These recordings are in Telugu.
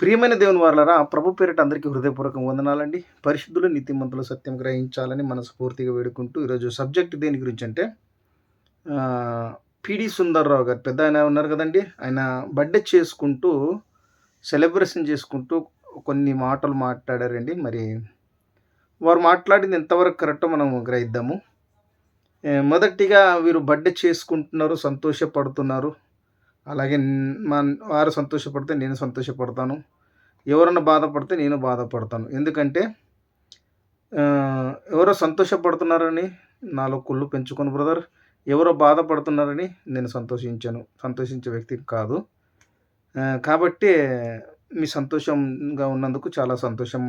ప్రియమైన దేవుని వారులరా ప్రభు పేరిట అందరికీ హృదయపూర్వక వందనాలండి. పరిశుద్ధులు నీతిమంతులు సత్యం గ్రహించాలని మనస్ఫూర్తిగా వేడుకుంటూ ఈరోజు సబ్జెక్ట్ దేని గురించి అంటే పిడి సుందర్రావు గారు పెద్ద ఆయన ఉన్నారు కదండి. ఆయన బర్త్డే చేసుకుంటూ సెలబ్రేషన్ చేసుకుంటూ కొన్ని మాటలు మాట్లాడారండి. మరి వారు మాట్లాడింది ఎంతవరకు కరెక్టో మనం గ్రహిద్దాము. మొదటిగా వీరు బర్త్డే చేసుకుంటున్నారు సంతోషపడుతున్నారు. అలాగే మన మా వారు సంతోషపడితే నేను సంతోషపడతాను. ఎవరన్నా బాధపడితే నేను బాధపడతాను. ఎందుకంటే ఎవరో సంతోషపడుతున్నారని నాలో కుళ్ళు పెంచుకొని బ్రదర్. ఎవరో బాధపడుతున్నారని నేను సంతోషించాను. సంతోషించే వ్యక్తి కాదు. కాబట్టి మీ సంతోషంగా ఉన్నందుకు చాలా సంతోషం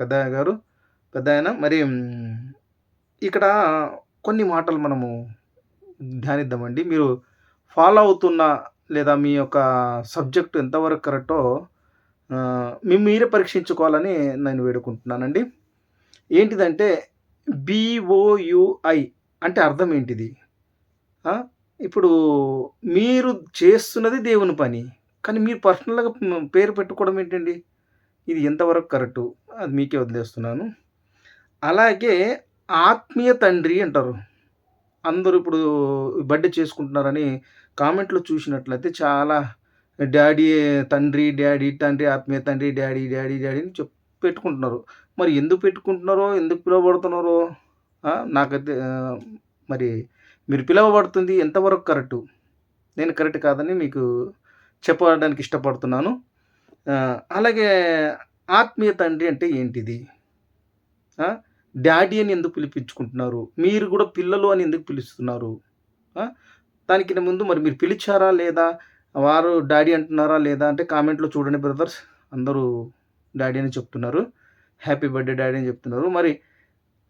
పెద్ద గారు పెద్ద ఆయన మరి ఇక్కడ కొన్ని మాటలు మనము ధ్యానిద్దామండి. మీరు ఫాలో అవుతున్న లేదా మీ యొక్క సబ్జెక్టు ఎంతవరకు కరెక్టో మీ మీరే పరీక్షించుకోవాలని నేను వేడుకుంటున్నానండి. ఏంటిదంటే బిఓయుఐ అంటే అర్థం ఏంటిది? ఇప్పుడు మీరు చేస్తున్నది దేవుని పని కానీ మీరు పర్సనల్గా పేరు పెట్టుకోవడం ఏంటండి? ఇది ఎంతవరకు కరెక్టు? అది మీకే వదిలేస్తున్నాను. అలాగే ఆత్మీయ తండ్రి అంటారు. అందరూ ఇప్పుడు బర్త్డే చేసుకుంటున్నారని కామెంట్లో చూసినట్లయితే చాలా డాడీ తండ్రి డాడీ తండ్రి ఆత్మీయ తండ్రి డాడీ డాడీ డాడీ అని చెప్ పెట్టుకుంటున్నారు. మరి ఎందుకు పెట్టుకుంటున్నారో ఎందుకు పిలువబడుతున్నారో నాకైతే మరి మీరు పిలువబడుతుంది ఎంతవరకు కరెక్టు? నేను కరెక్ట్ కాదని మీకు చెప్పడానికి ఇష్టపడుతున్నాను. అలాగే ఆత్మీయ తండ్రి అంటే ఏంటిది? డాడీ అని ఎందుకు పిలిపించుకుంటున్నారు? మీరు కూడా పిల్లలు అని ఎందుకు పిలుస్తున్నారు? దానికి ముందు మరి మీరు పిలిచారా లేదా? వారు డాడీ అంటున్నారా లేదా? అంటే కామెంట్లో చూడండి బ్రదర్స్. అందరూ డాడీ అని చెప్తున్నారు. హ్యాపీ బర్త్డే డాడీ అని చెప్తున్నారు. మరి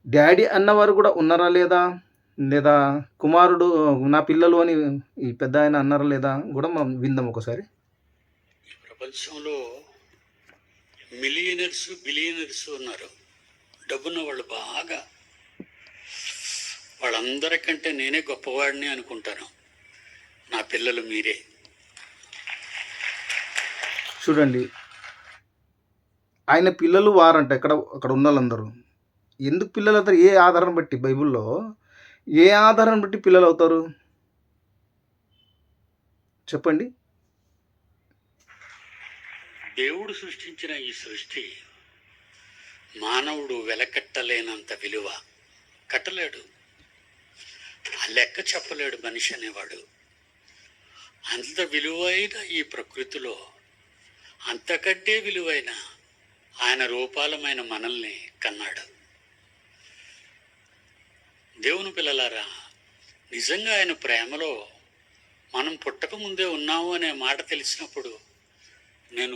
డాడీ అన్నవారు కూడా ఉన్నారా లేదా? లేదా కుమారుడు నా పిల్లలు అని ఈ పెద్ద ఆయన అన్నారా లేదా? కూడా మనం విందాం ఒకసారి. ప్రపంచంలో మిలియనర్స్ బిలియనర్స్ ఉన్నారు. డబ్బున్న వాళ్ళు బాగా. వాళ్ళందరికంటే నేనే గొప్పవాడిని అనుకుంటాను. నా పిల్లలు మీరే. చూడండి. ఆయన పిల్లలు వారంట ఇక్కడ అక్కడ ఉన్న వాళ్ళందరూ ఎందుకు పిల్లలు అవుతారు? ఏ ఆధారం బట్టి? బైబిల్లో ఏ ఆధారం బట్టి పిల్లలు అవుతారు? చెప్పండి. దేవుడు సృష్టించిన ఈ సృష్టి మానవుడు వెలకట్టలేనంత విలువ కట్టలేడు. ఆ లెక్క చెప్పలేడు మనిషి అనేవాడు. అంత విలువైన ఈ ప్రకృతిలో అంతకంటే విలువైన ఆయన రూపాలమైన మనల్ని కన్నాడు. దేవుని పిల్లలారా నిజంగా ఆయన ప్రేమలో మనం పుట్టక ముందే ఉన్నాము అనే మాట తెలిసినప్పుడు నేను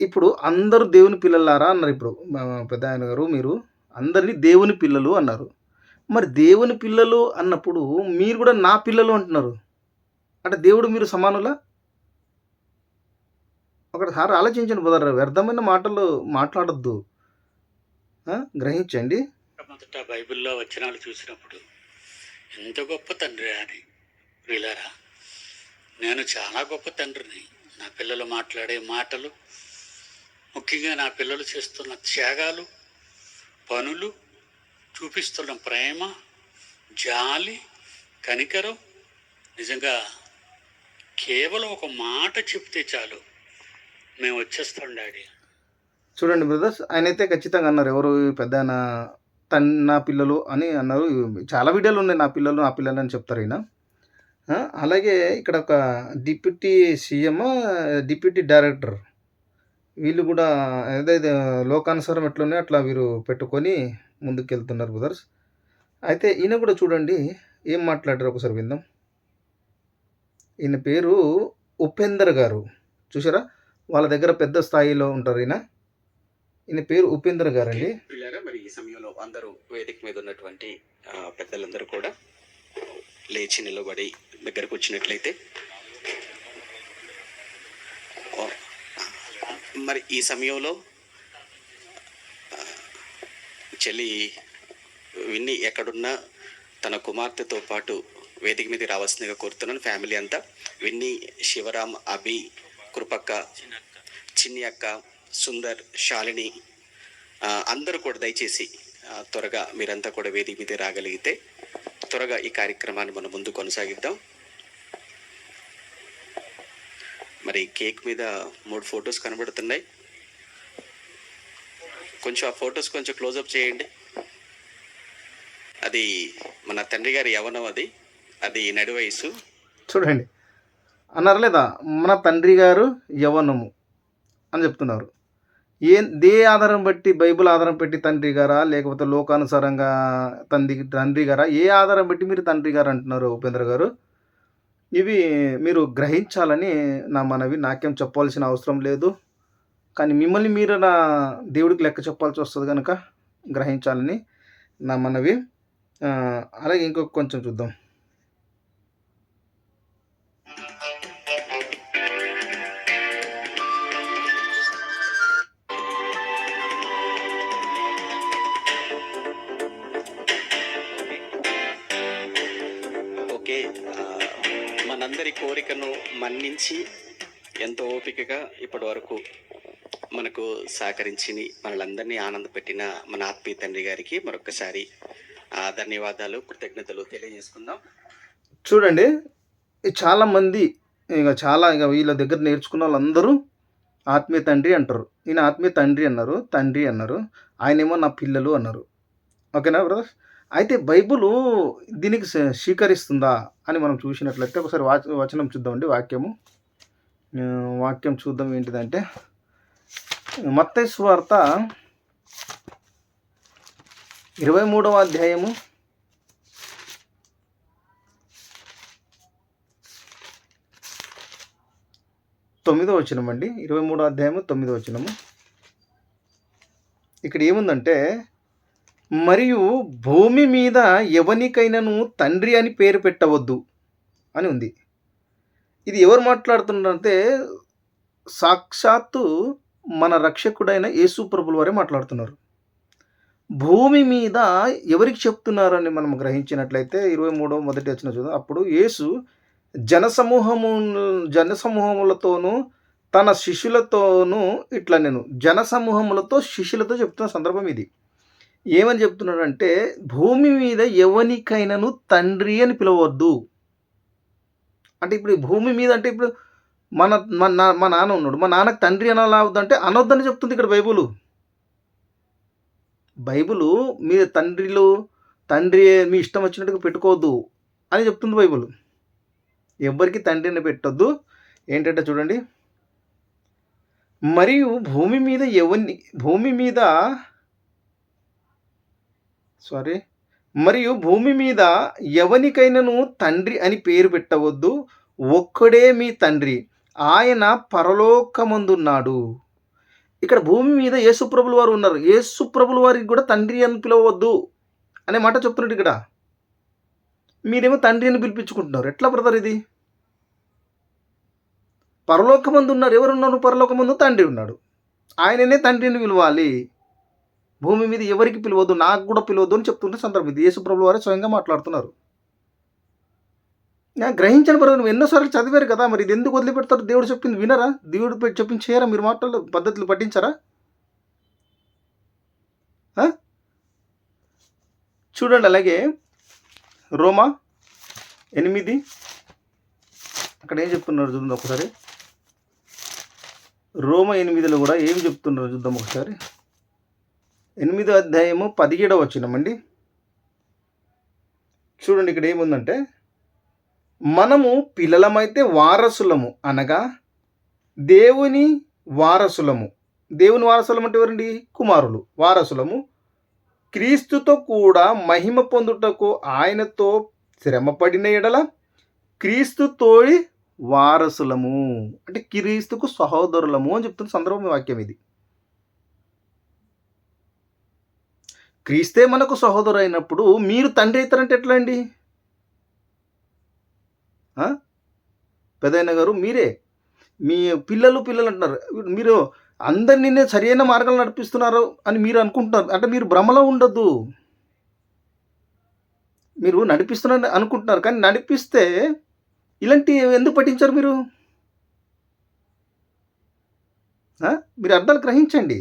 ఇప్పుడు అందరూ దేవుని పిల్లలారా అన్నారు ఇప్పుడు పెద్ద ఆయన గారు మీరు అందరినీ దేవుని పిల్లలు అన్నారు. మరి దేవుని పిల్లలు అన్నప్పుడు మీరు కూడా నా పిల్లలు అంటున్నారు. అంటే దేవుడు మీరు సమానులా? ఒకటిసారి ఆలోచించండి బ్రదర్ వ్యర్థమైన మాటలు మాట్లాడొద్దు? గ్రహించండి. మొదట బైబిల్లో వచనాలు చూసినప్పుడు ఎంత గొప్ప తండ్రి అని వీళ్ళారా నేను చాలా గొప్ప తండ్రిని. నా పిల్లలు మాట్లాడే మాటలు ముఖ్యంగా నా పిల్లలు చేస్తున్న త్యాగాలు పనులు చూపిస్తున్న ప్రేమ జాలి కనికరం నిజంగా కేవలం ఒక మాట చెప్తే చాలు. మేము వచ్చేస్తాం డాడీ. చూడండి బ్రదర్స్ ఆయన అయితే ఖచ్చితంగా అన్నారు ఎవరు పెద్ద తన్ నా పిల్లలు అని అన్నారు. చాలా వీడియోలు ఉన్నాయి నా పిల్లలు నా పిల్లలు అని చెప్తారు ఈయన. అలాగే ఇక్కడ ఒక డిప్యూటీ సీఎం డిప్యూటీ డైరెక్టర్. వీళ్ళు కూడా ఏదైతే లోకానుసారం ఎట్లున్నాయో అట్లా వీరు పెట్టుకొని ముందుకు వెళ్తున్నారు బ్రదర్స్. అయితే ఈయన కూడా చూడండి ఏం మాట్లాడారు ఒకసారి విందాం. ఈయన పేరు ఉపేందర్ గారు. చూసారా వాళ్ళ దగ్గర పెద్ద స్థాయిలో ఉంటారు ఈయన. ఈయన పేరు ఉపేందర్ గారు అండి మరి ఈ సమయంలో అందరూ వేదిక మీద ఉన్నటువంటి పెద్దలందరూ కూడా లేచి నిలబడి దగ్గరకు వచ్చినట్లయితే మరి ఈ సమయంలో చెల్లి విన్ని ఎక్కడున్నా తన కుమార్తెతో పాటు వేదిక మీద రావాల్సిందిగా కోరుతున్నాను ఫ్యామిలీ అంతా. విన్ని శివరామ్ అభి కృపక్క చిన్ని అక్క సుందర్ శాలిని అందరూ కూడా దయచేసి త్వరగా మీరంతా కూడా వేదిక మీద రాగలిగితే త్వరగా ఈ కార్యక్రమాన్ని మనం ముందు కొనసాగిద్దాం. మరి కేక్ మీద మూడు ఫొటోస్ కనబడుతున్నాయి. కొంచెం ఆ ఫొటోస్ కొంచెం క్లోజప్ చేయండి. అది మన తండ్రి గారి యవనం అది. అది నడి వయసు చూడండి. అన్నారు లేదా? మన తండ్రి గారు యవనము అని చెప్తున్నారు. ఏ దే ఆధారం బట్టి బైబిల్ ఆధారం పెట్టి తండ్రి గారా లేకపోతే లోకానుసారంగా తండ్రి తండ్రి గారా ఏ ఆధారం బట్టి మీరు తండ్రి గారు అంటున్నారు ఉపేంద్ర గారు? ఇవి మీరు గ్రహించాలని నా మనవి. నాకేం చెప్పాల్సిన అవసరం లేదు. కానీ మిమ్మల్ని మీరు నా దేవుడికి లెక్క చెప్పాల్సి వస్తుంది కనుక గ్రహించాలని నా మనవి. అలాగే ఇంకొక కొంచెం చూద్దాం. కోరికను మన్నించి ఎంతో ఓపికగా ఇప్పటి వరకు మనకు సహకరించి మనలందరినీ ఆనందపెట్టిన మన ఆత్మీయ తండ్రి గారికి మరొకసారి ఆ, ధన్యవాదాలు కృతజ్ఞతలు తెలియజేసుకుందాం. చూడండి ఈ చాలామంది ఇక చాలా ఇక వీళ్ళ దగ్గర నేర్చుకున్న వాళ్ళందరూ ఆత్మీయ తండ్రి అంటారు. ఈయన ఆత్మీయ తండ్రి అన్నారు తండ్రి అన్నారు. ఆయనేమో నా పిల్లలు అన్నారు. ఓకేనా బ్రదర్ అయితే బైబుల్ దీనికి స్వీకరిస్తుందా అని మనం చూసినట్లయితే ఒకసారి వాచ వచనం చూద్దామండి వాక్యము. వాక్యం చూద్దాం ఏంటిదంటే మత్తయి వార్త ఇరవై మూడవ అధ్యాయము. తొమ్మిదో వచనం అండి ఇరవై మూడో అధ్యాయము తొమ్మిదో వచనము. ఇక్కడ ఏముందంటే మరియు భూమి మీద ఎవనికైనాను తండ్రి అని పేరు పెట్టవద్దు అని ఉంది. ఇది ఎవరు మాట్లాడుతున్నారంటే సాక్షాత్తు మన రక్షకుడైన యేసు ప్రభుల వారే మాట్లాడుతున్నారు. భూమి మీద ఎవరికి చెప్తున్నారని మనం గ్రహించినట్లయితే ఇరవై మూడో మొదటి వచ్చిన చూద్దాం. అప్పుడు యేసు జనసమూహము జనసమూహములతోనూ తన శిష్యులతోనూ ఇట్లా నేను జనసమూహములతో శిష్యులతో చెప్తున్న సందర్భం ఇది. ఏమని చెప్తున్నాడంటే భూమి మీద ఎవనికైనాను తండ్రి అని పిలవద్దు. అంటే ఇప్పుడు భూమి మీద అంటే ఇప్పుడు మన మన మా నాన్న ఉన్నాడు. మా నాన్నకు తండ్రి అనాలా అవుద్దంటే అనొద్దని చెప్తుంది ఇక్కడ బైబుల్. బైబుల్ మీ తండ్రిలు తండ్రి మీ ఇష్టం వచ్చినట్టుగా పెట్టుకోవద్దు అని చెప్తుంది బైబుల్. ఎవ్వరికి తండ్రిని పెట్టొద్దు. ఏంటంటే చూడండి. మరియు భూమి మీద ఎవరిని భూమి మీద సారీ. మరియు భూమి మీద ఎవనికైనాను తండ్రి అని పేరు పెట్టవద్దు ఒక్కడే మీ తండ్రి. ఆయన పరలోకమందున్నాడు. ఇక్కడ భూమి మీద యేసుప్రభులు వారు ఉన్నారు. యేసుప్రభుల వారికి కూడా తండ్రి అని పిలవద్దు అనే మాట చెప్తున్నాడు ఇక్కడ. మీరేమో తండ్రి అని పిలిపించుకుంటున్నారు. ఎట్లా బ్రదర్ ఇది? పరలోకమందు ఉన్నారు ఎవరున్నారు? పరలోకమందు తండ్రి ఉన్నాడు. ఆయననే తండ్రిని పిలవాలి. భూమి మీద ఎవరికి పిలవద్దు నాకు కూడా పిలవద్దు అని చెప్తుంటే సందర్భం ఇది. యేసుప్రభుల వారే స్వయంగా మాట్లాడుతున్నారు. నేను గ్రహించని బ్రదర్ ఎన్నోసార్లు చదివారు కదా మరి ఇది ఎందుకు వదిలిపెడతారు? దేవుడు చెప్పింది వినరా? దేవుడు చెప్పింది చేయరా? మీరు మాటలు పద్ధతులు పట్టించరా చూడండి అలాగే రోమా ఎనిమిది. అక్కడ ఏం చెప్తున్నారు చూద్దాం ఒకసారి. రోమ ఎనిమిదిలో కూడా ఏం చెప్తున్నారు చూద్దాం ఒకసారి. ఎనిమిదో అధ్యాయము పదిహేడవ వచ్చినమండి చూడండి ఇక్కడ ఏముందంటే మనము పిల్లలమైతే వారసులము అనగా దేవుని వారసులము. దేవుని వారసులం అంటే ఎవరండి? కుమారులు. వారసులము. క్రీస్తుతో కూడా మహిమ పొందుటకు ఆయనతో శ్రమపడిన ఎడల క్రీస్తుతోడి వారసులము. అంటే క్రీస్తుకు సహోదరులము అని చెప్తున్న సందర్భం వాక్యం ఇది. క్రీస్తే మనకు సహోదరు అయినప్పుడు మీరు తండ్రి అవుతారంటే ఎట్లా అండి పెదైన గారు మీరే. మీ పిల్లలు పిల్లలు అంటున్నారు. మీరు అందరినీ సరైన మార్గంలో నడిపిస్తున్నారు అని మీరు అనుకుంటున్నారు. అంటే మీరు భ్రమలో ఉండద్దు. మీరు నడిపిస్తున్నారని అనుకుంటున్నారు. కానీ నడిపిస్తే ఇలాంటి ఎందుకు పట్టించారు మీరు? మీరు అర్థాలు గ్రహించండి.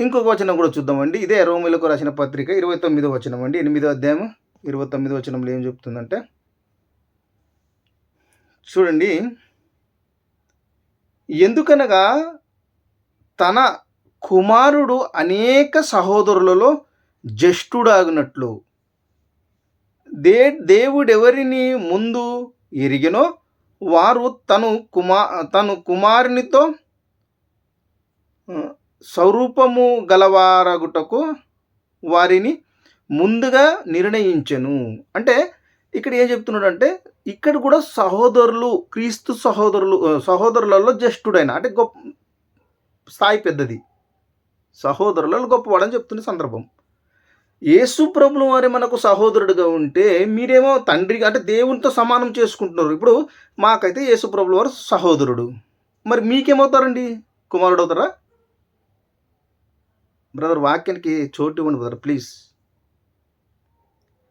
ఇంకొక వచనం కూడా చూద్దామండి. ఇదే రోమిలకు రాసిన పత్రిక ఇరవై తొమ్మిదో వచనం అండి. ఎనిమిదో అధ్యాయం ఇరవై తొమ్మిదో వచనంలో ఏం చెప్తుందంటే చూడండి ఎందుకనగా తన కుమారుడు అనేక సహోదరులలో జ్యేష్ఠుడాగినట్లు దే దేవుడెవరిని ముందు ఎరిగినో వారు తను కుమా తను కుమారునితో స్వరూపము గలవారగుటకు వారిని ముందుగా నిర్ణయించెను. అంటే ఇక్కడ ఏం చెప్తున్నాడు అంటే ఇక్కడ కూడా సహోదరులు క్రీస్తు సహోదరులు సహోదరులలో జ్యేష్ఠుడైన అంటే గొప్ప స్థాయి పెద్దది. సహోదరులలో గొప్పవాడని చెప్తున్న సందర్భం. యేసు ప్రభులు వారి మనకు సహోదరుడుగా ఉంటే మీరేమో తండ్రిగా అంటే దేవునితో సమానం చేసుకుంటున్నారు. ఇప్పుడు మాకైతే యేసు ప్రభులు వారు సహోదరుడు. మరి మీకేమవుతారండి? కుమారుడు అవుతారా బ్రదర్ వాక్యానికి చోటు ఇవ్వండి బ్రదర్ ప్లీజ్.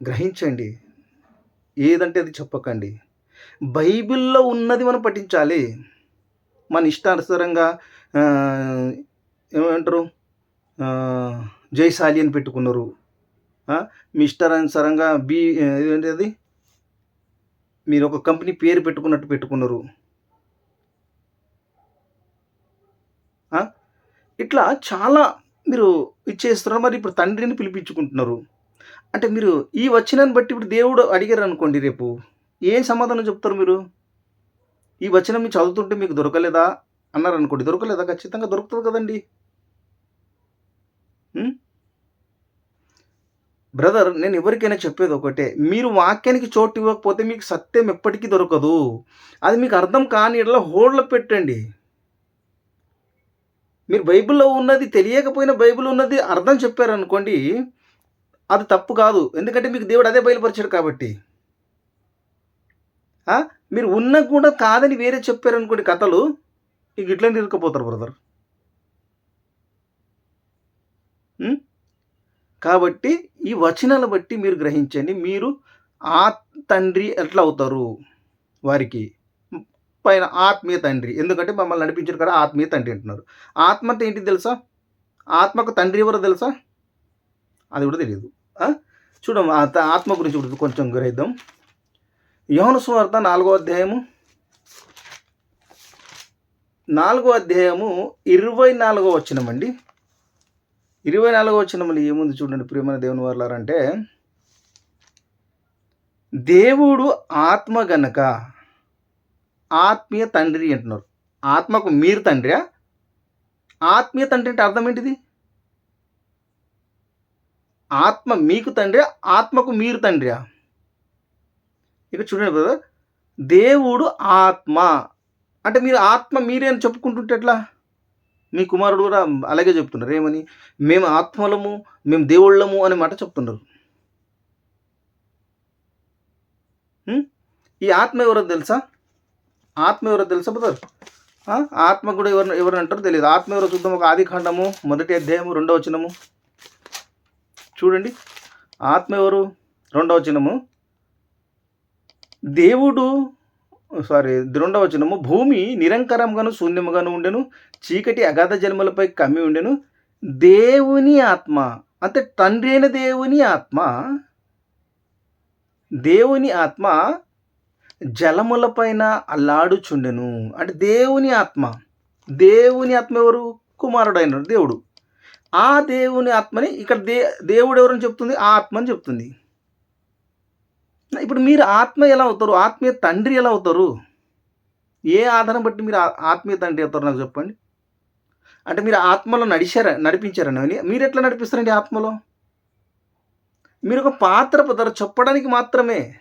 గ్రహించండి. ఏదంటే అది చెప్పకండి. బైబిల్లో ఉన్నది మనం పఠించాలి. మన ఇష్టానుసారంగా ఏమంటారు? జైశాలి అని పెట్టుకున్నారు. మీ ఇష్టానుసారంగా బి ఏంటి అది? మీరు ఒక కంపెనీ పేరు పెట్టుకున్నట్టు పెట్టుకున్నారు. ఇట్లా చాలా మీరు ఇచ్చేస్తున్నారు మరి ఇప్పుడు తండ్రిని పిలిపించుకుంటున్నారు. అంటే మీరు ఈ వచనాన్ని బట్టి ఇప్పుడు దేవుడు అడిగారు అనుకోండి రేపు ఏం సమాధానం చెప్తారు మీరు? ఈ వచనం మీరు చదువుతుంటే మీకు దొరకలేదా? అన్నారు అనుకోండి దొరకలేదా? ఖచ్చితంగా దొరుకుతుంది కదండి. బ్రదర్ నేను ఎవరికైనా చెప్పేది ఒకటే మీరు వాక్యానికి చోటు ఇవ్వకపోతే మీకు సత్యం ఎప్పటికీ దొరకదు. అది మీకు అర్థం కాని ఇట్లా హోల్డ్లో పెట్టండి. మీరు బైబిల్లో ఉన్నది తెలియకపోయినా బైబిల్ ఉన్నది అర్థం చెప్పారనుకోండి అది తప్పు కాదు. ఎందుకంటే మీకు దేవుడు అదే బయలుపరిచాడు కాబట్టి. మీరు ఉన్న కూడా కాదని వేరే చెప్పారనుకోండి కథలు ఇక ఇట్లా నిరుకపోతారు బ్రదర్. కాబట్టి ఈ వచనాలు బట్టి మీరు గ్రహించండి మీరు ఆ తండ్రి ఎట్లా అవుతారు వారికి? పైన ఆత్మీయ తండ్రి. ఎందుకంటే మమ్మల్ని నడిపించారు కదా ఆత్మీయ తండ్రి అంటున్నారు. ఆత్మ అంటే ఏంటి తెలుసా? ఆత్మకు తండ్రి ఎవరో తెలుసా? అది కూడా తెలియదు. చూడం ఆ త- ఆత్మ గురించి కూడా కొంచెం గురైద్దాం యోహను సువార్త నాలుగో అధ్యాయము. నాలుగో అధ్యాయము ఇరవై నాలుగో వచ్చినమండి ఇరవై నాలుగో వచ్చినములు ఏముంది చూడండి ప్రియమైన దేవుని వారులారంటే దేవుడు ఆత్మ గనక ఆత్మీయ తండ్రి అంటున్నారు. ఆత్మకు మీరు తండ్రియా ఆత్మీయ తండ్రి అంటే అర్థం ఏంటిది? ఆత్మ మీకు తండ్రి ఆత్మకు మీరు తండ్రియా ఇక చూడండి బ్రదర్ దేవుడు ఆత్మ. అంటే మీరు ఆత్మ మీరే అని చెప్పుకుంటుంటే ఎట్లా? మీ కుమారుడు కూడా అలాగే చెప్తున్నారు. ఏమని? మేము ఆత్మలము మేము దేవుళ్ళము అనే మాట చెప్తున్నారు. ఈ ఆత్మ ఎవరో తెలుసా? ఆత్మ ఎవరో తెలుసా బ్రదర్? ఆత్మ కూడా ఎవరు ఎవరు అంటారో తెలియదు. ఆత్మ ఎవరో చూద్దాం. ఒక ఆది ఖండము మొదటి అధ్యాయము రెండవ వచనము. చూడండి. ఆత్మ ఎవరు? రెండవ వచనము. దేవుడు సారీ రెండవ వచనము. భూమి నిరంకరంగాను శూన్యముగాను ఉండెను. చీకటి అగాధ జన్మలపై కమ్మి ఉండెను. దేవుని ఆత్మ అంటే తండ్రి అయిన దేవుని ఆత్మ. దేవుని ఆత్మ జలములపైన అల్లాడుచుండెను. అంటే దేవుని ఆత్మ. దేవుని ఆత్మ ఎవరు? కుమారుడైన దేవుడు. ఆ దేవుని ఆత్మని ఇక్కడ దే దేవుడు ఎవరని చెప్తుంది? ఆ ఆత్మ అని చెప్తుంది. ఇప్పుడు మీరు ఆత్మ ఎలా అవుతారు? ఆత్మీయ తండ్రి ఎలా అవుతారు? ఏ ఆధారం బట్టి మీరు ఆ- ఆత్మీయ తండ్రి అవుతారు నాకు చెప్పండి. అంటే మీరు ఆత్మలో నడిచారా నడిపించారని మీరు ఎట్లా నడిపిస్తారండి ఆత్మలో? మీరు ఒక పాత్ర పదారు చెప్పడానికి మాత్రమే.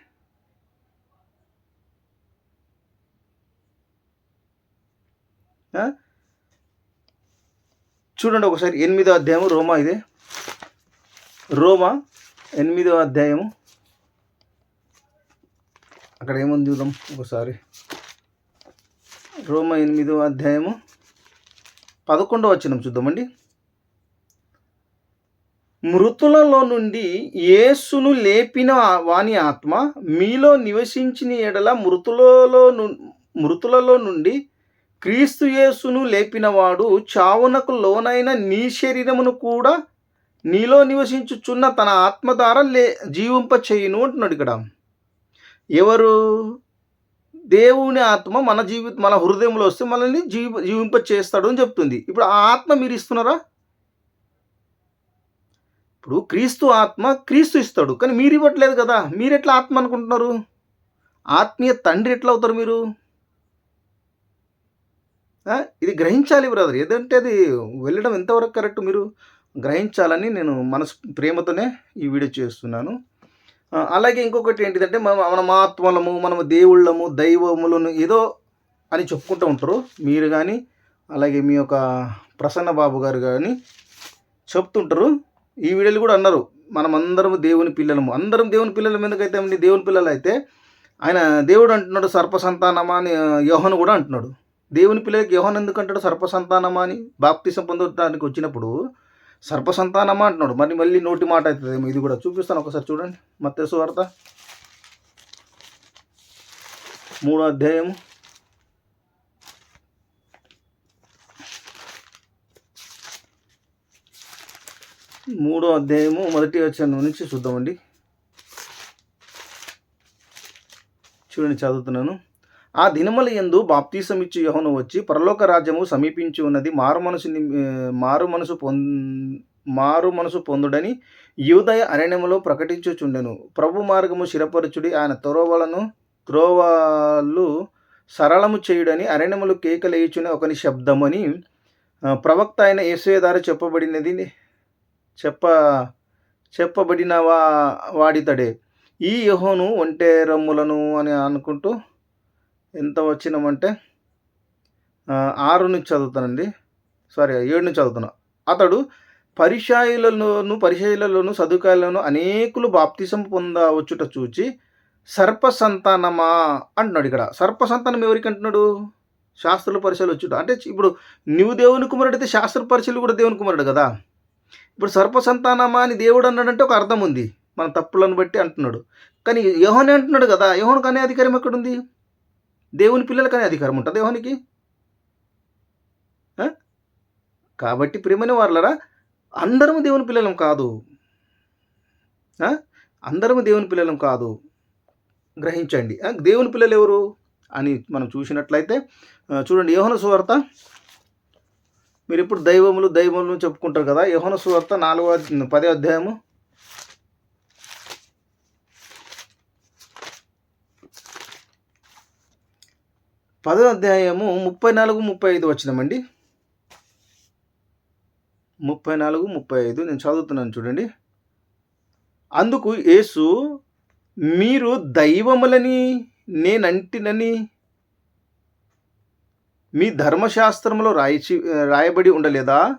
చూడండి ఒకసారి ఎనిమిదో అధ్యాయము రోమా ఇదే. రోమా ఎనిమిదో అధ్యాయము. అక్కడ ఏముంది చూద్దాం ఒకసారి. రోమ ఎనిమిదో అధ్యాయము పదకొండవ వచ్చినం చూద్దామండి. మృతులలో నుండి యేసును లేపిన వాని ఆత్మ మీలో నివసించిన ఎడల మృతులలో ను- మృతులలో నుండి క్రీస్తుయేసును లేపినవాడు చావునకు లోనైన నీ శరీరమును కూడా నీలో నివసించుచున్న తన ఆత్మ ద్వారా లే జీవింప చేయును అంటున్నాడు ఇక్కడ. ఎవరు? దేవుని ఆత్మ మన జీవి మన హృదయంలో వస్తే మనల్ని జీవ జీవింప చేస్తాడు అని చెప్తుంది. ఇప్పుడు ఆ ఆత్మ మీరు ఇస్తున్నారా? ఇప్పుడు క్రీస్తు ఆత్మ క్రీస్తు ఇస్తాడు. కానీ మీరు ఇవ్వట్లేదు కదా. మీరు ఎట్లా ఆత్మ అనుకుంటున్నారు? ఆత్మీయ తండ్రి ఎట్లా అవుతారు మీరు? ఇది గ్రహించాలి బ్రదర్. ఏదంటే అది వెళ్ళడం ఎంతవరకు కరెక్ట్ మీరు గ్రహించాలని నేను మనసు ప్రేమతోనే ఈ వీడియో చేస్తున్నాను. అలాగే ఇంకొకటి ఏంటిదంటే మన మనం ఆత్మలము మనము దేవుళ్ళము దైవములను ఏదో అని చెప్పుకుంటూ ఉంటారు. మీరు కానీ అలాగే మీ యొక్క ప్రసన్న బాబు గారు కానీ చెప్తుంటారు. ఈ వీడియోలు కూడా అన్నారు. మనం అందరం దేవుని పిల్లలము. అందరం దేవుని పిల్లల ఎందుకైతే దేవుని పిల్లలు అయితే ఆయన దేవుడు అంటున్నాడు సర్ప సంతానమా అని యోహను కూడా అంటున్నాడు. దేవుని పిల్లలకి యోహన్ ఎందుకంటాడు సర్పసంతానమా అని బాప్తిసం పొందడానికి వచ్చినప్పుడు సర్పసంతానమా అంటున్నాడు. మరి మళ్ళీ నోటి మాట అవుతుంది ఇది కూడా చూపిస్తాను ఒకసారి చూడండి. మత్స్సు వార్త మూడో అధ్యాయం మూడో అధ్యాయము మొదటి వచ్చిన నుంచి చూద్దామండి. చూడండి చదువుతున్నాను. ఆ దినముల యందు బాప్తీసం ఇచ్చి యోహను వచ్చి పరలోక రాజ్యము సమీపించి ఉన్నది మారు మనసు మారు మనసు పొంద మారు మనసు పొందుడని యూదయ అరణ్యములో ప్రకటించుచుండెను. ప్రభు మార్గము శిరపరచుడి ఆయన త్రోవలను త్రోవలు సరళము చేయుడని అరణ్యములు కేకలేయుచునే ఒకని శబ్దమని ప్రవక్త అయిన యేసయ్య ద్వారా చెప్పబడినది చెప్ప చెప్పబడిన వా వాడితడే. ఈ యహోను ఒంటెరమ్ములను అని అనుకుంటూ ఎంత వచ్చినామంటే ఆరు నుంచి చదువుతానండి. సారీ ఏడు నుంచి చదువుతున్నా. అతడు పరిశాయులలోను పరిచయులలోను సదుకాయలను అనేకులు బాప్తిసం పొందవచ్చుట చూచి సర్ప సంతానమా అంటున్నాడు ఇక్కడ. సర్ప సంతానం ఎవరికి అంటున్నాడు? శాస్త్రుల పరిశీలి వచ్చుట. అంటే ఇప్పుడు నువ్వు దేవుని కుమారుడు అయితే శాస్త్ర పరిశీలి కూడా దేవుని కుమారుడు కదా. ఇప్పుడు సర్ప సంతానమా అని దేవుడు అన్నాడంటే ఒక అర్థం ఉంది. మన తప్పులను బట్టి అంటున్నాడు. కానీ యోహనే అంటున్నాడు కదా. యోహనికి అనే అధికారం ఎక్కడుంది? దేవుని పిల్లలకి అధికారం ఉంటుంది దేవునికి? కాబట్టి ప్రియమైన వాళ్ళరా అందరము దేవుని పిల్లలం కాదు. అందరము దేవుని పిల్లలం కాదు. గ్రహించండి. దేవుని పిల్లలు ఎవరు అని మనం చూసినట్లయితే చూడండి యోహన సువార్త. మీరు ఇప్పుడు దైవములు దైవములు చెప్పుకుంటారు కదా యోహన సువార్త నాలుగో పదే అధ్యాయము. పదో అధ్యాయము ముప్పై నాలుగు ముప్పై ఐదు వచ్చినామండి ముప్పై నాలుగు ముప్పై ఐదు నేను చదువుతున్నాను చూడండి. అందుకు యేసు మీరు దైవములని నేనంటినని మీ ధర్మశాస్త్రంలో రాయిచి రాయబడి ఉండలేదా?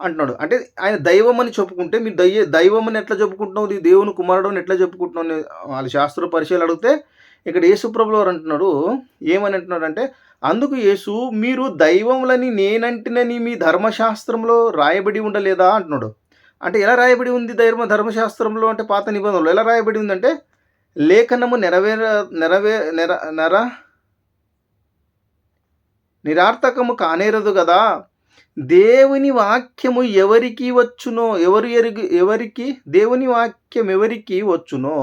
అంటున్నాడు. అంటే ఆయన దైవం అని చెప్పుకుంటే మీరు దయ్య దైవం అని ఎట్లా చెప్పుకుంటున్నావు? దేవుని కుమారుడు అని ఎట్లా చెప్పుకుంటున్నావు? అని వాళ్ళ శాస్త్ర పరిచయాలు అడిగితే ఇక్కడ యేసుప్రభులు వారు అంటున్నాడు ఏమని అంటున్నాడు అంటే అందుకు యేసు మీరు దైవములని నేనంటినని మీ ధర్మశాస్త్రంలో రాయబడి ఉండలేదా అంటున్నాడు. అంటే ఎలా రాయబడి ఉంది ధర్మ ధర్మశాస్త్రంలో అంటే పాత నిబంధనలు? ఎలా రాయబడి ఉందంటే లేఖనము నెరవేర నెరవే నెర నెర నిరార్థకము కానేరదు కదా దేవుని వాక్యము ఎవరికి వచ్చునో ఎవరు ఎరుగు ఎవరికి దేవుని వాక్యం ఎవరికి వచ్చునో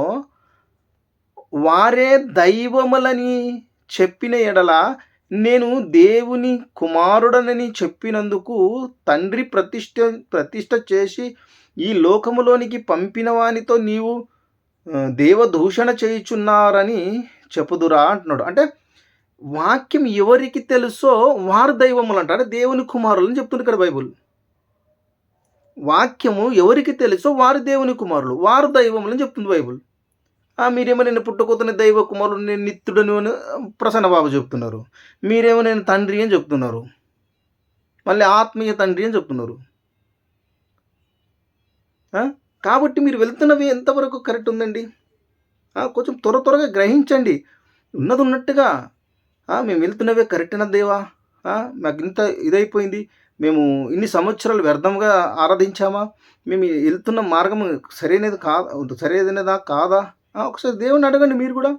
వారే దైవములని చెప్పిన ఎడల నేను దేవుని కుమారుడనని చెప్పినందుకు తండ్రి ప్రతిష్ఠ ప్రతిష్ట చేసి ఈ లోకములోనికి పంపిన వానితో నీవు దేవదూషణ చేయుచున్నారని చెప్పుదురా అంటున్నాడు. అంటే వాక్యం ఎవరికి తెలుసో వారు దైవములు అంటారు. దేవుని కుమారులు అని చెప్తుంది ఇక్కడ బైబుల్. వాక్యము ఎవరికి తెలుసో వారు దేవుని కుమారులు వారు దైవములు అని చెప్తుంది బైబుల్. మీరేమో నేను పుట్టుకొతున్న దైవ కుమారుడు నేను నిత్యుడను అని ప్రసన్న బాబు చెప్తున్నారు. మీరేమో నేను తండ్రి అని చెప్తున్నారు. మళ్ళీ ఆత్మీయ తండ్రి అని చెప్తున్నారు. కాబట్టి మీరు వెళ్తున్నవి ఎంతవరకు కరెక్ట్ ఉందండి? కొంచెం త్వర త్వరగా గ్రహించండి. ఉన్నది ఉన్నట్టుగా మేము వెళ్తున్నవే కరెక్టేనా దేవా? మాకు ఇంత ఇదైపోయింది. మేము ఇన్ని సంవత్సరాలు వ్యర్థంగా ఆరాధించామా? మేము వెళ్తున్న మార్గం సరైనది కాదా? సరైనదా కాదా? ఒకసారి దేవుని అడగండి మీరు కూడా.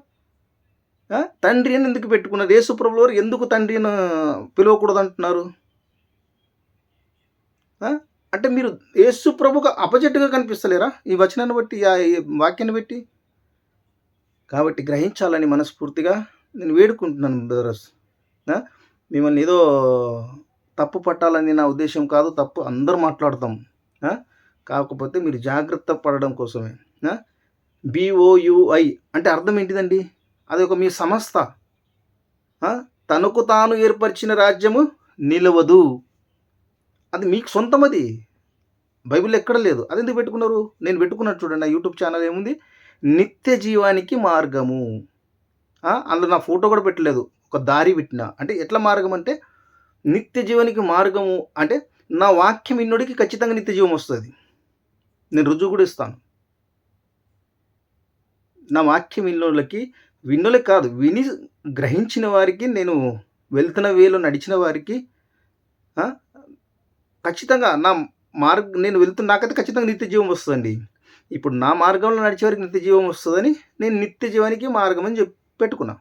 తండ్రి అని ఎందుకు పెట్టుకున్నారు? యేసుప్రభుల వారు ఎందుకు తండ్రి అని పిలవకూడదు అంటున్నారు అంటే మీరు యేసు ప్రభుకు అపజెట్గా కనిపిస్తలేరా? ఈ వచనాన్ని బట్టి ఆ ఈ వాక్యాన్ని బట్టి? కాబట్టి గ్రహించాలని మనస్ఫూర్తిగా నేను వేడుకుంటున్నాను బ్రదర్స్. మిమ్మల్ని ఏదో తప్పు పట్టాలని నా ఉద్దేశం కాదు తప్పు అందరూ మాట్లాడతాం. కాకపోతే మీరు జాగ్రత్త పడడం కోసమే. బిఓయుఐ అంటే అర్థం ఏంటిదండి? అది ఒక మీ సంస్థ. తనకు తాను ఏర్పరిచిన రాజ్యము నిలవదు. అది మీకు సొంతం అది. బైబిల్ ఎక్కడ లేదు. అది ఎందుకు పెట్టుకున్నారు? నేను పెట్టుకున్నాను చూడండి. నా యూట్యూబ్ ఛానల్ ఏముంది? నిత్య జీవానికి మార్గము. అందులో నా ఫోటో కూడా పెట్టలేదు. ఒక దారి పెట్టిన. అంటే ఎట్లా మార్గం అంటే నిత్య జీవానికి మార్గము. అంటే నా వాక్యం ఇన్నోడికి ఖచ్చితంగా నిత్య జీవం వస్తుంది. నేను రుజువు కూడా ఇస్తాను. నా వాక్యం విన్నోళ్ళకి విన్నోళ్ళకి కాదు విని గ్రహించిన వారికి నేను వెళ్తున్న వేలో నడిచిన వారికి ఖచ్చితంగా నా మార్గ నేను వెళ్తున్న నాకైతే ఖచ్చితంగా నిత్య జీవం వస్తుందండి. ఇప్పుడు నా మార్గంలో నడిచే వారికి నిత్య జీవం వస్తుందని నేను నిత్య జీవానికి మార్గం అని చెప్పి పెట్టుకున్నా.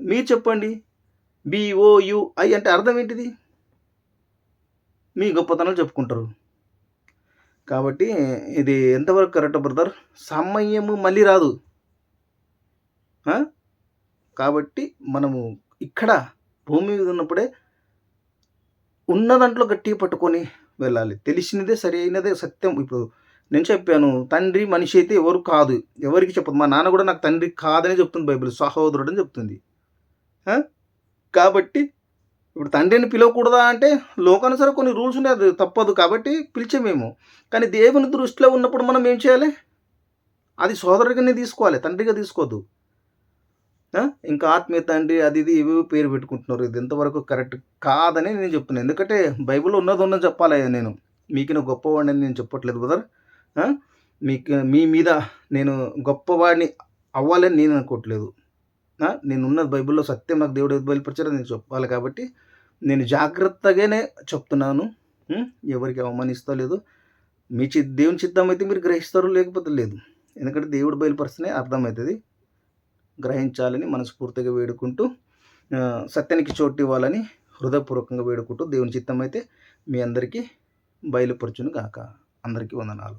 మీరు చెప్పండి. బిఓయుఐ అంటే అర్థం ఏంటిది? మీ గొప్పతనాలు చెప్పుకుంటారు. కాబట్టి ఇది ఎంతవరకు కరెక్ట్ బ్రదర్ సమయము మళ్ళీ రాదు. కాబట్టి మనము ఇక్కడ భూమి మీద ఉన్నప్పుడే ఉన్న దాంట్లో గట్టిగా పట్టుకొని వెళ్ళాలి. తెలిసినదే సరి అయినదే సత్యం. ఇప్పుడు నేను చెప్పాను తండ్రి మనిషి అయితే ఎవరు కాదు. ఎవరికి చెప్పదు. మా నాన్న కూడా నాకు తండ్రి కాదని చెప్తుంది బైబిల్. సహోదరుడు అని చెప్తుంది. కాబట్టి ఇప్పుడు తండ్రిని పిలవకూడదా అంటే లోకానుసారం కొన్ని రూల్స్ ఉన్నాయి అది తప్పదు కాబట్టి పిలిచామేమో కానీ దేవుని దృష్టిలో ఉన్నప్పుడు మనం ఏం చేయాలి? అది సోదరుడిగానే తీసుకోవాలి తండ్రిగా తీసుకోవద్దు ఇంకా ఆత్మీయ తండ్రి అది ఇది ఇవి పేరు పెట్టుకుంటున్నారు. ఇది ఎంతవరకు కరెక్ట్ కాదని నేను చెప్తున్నాను. ఎందుకంటే బైబిల్లో ఉన్నది ఉన్నది చెప్పాలి నేను. మీకు నేను గొప్పవాడిని అని నేను చెప్పట్లేదు బ్రదర్ మీకు మీ మీద నేను గొప్పవాడిని అవ్వాలని నేను అనుకోవట్లేదు. నేను ఉన్నది బైబిల్లో సత్యం నాకు దేవుడు బయలుపరిచారని నేను చెప్పాలి కాబట్టి నేను జాగ్రత్తగానే చెప్తున్నాను. ఎవరికి అవమానిస్తా లేదు. మీ చి దేవుని చిత్తం అయితే మీరు గ్రహిస్తారు లేకపోతే లేదు. ఎందుకంటే దేవుడు బయలుపరిస్తేనే అర్థమవుతుంది. గ్రహించాలని మనస్ఫూర్తిగా వేడుకుంటూ సత్యానికి చోటు ఇవ్వాలని హృదయపూర్వకంగా వేడుకుంటూ దేవుని చిత్తం అయితే మీ అందరికీ బయలుపరచును కాక అందరికీ వందనాలు.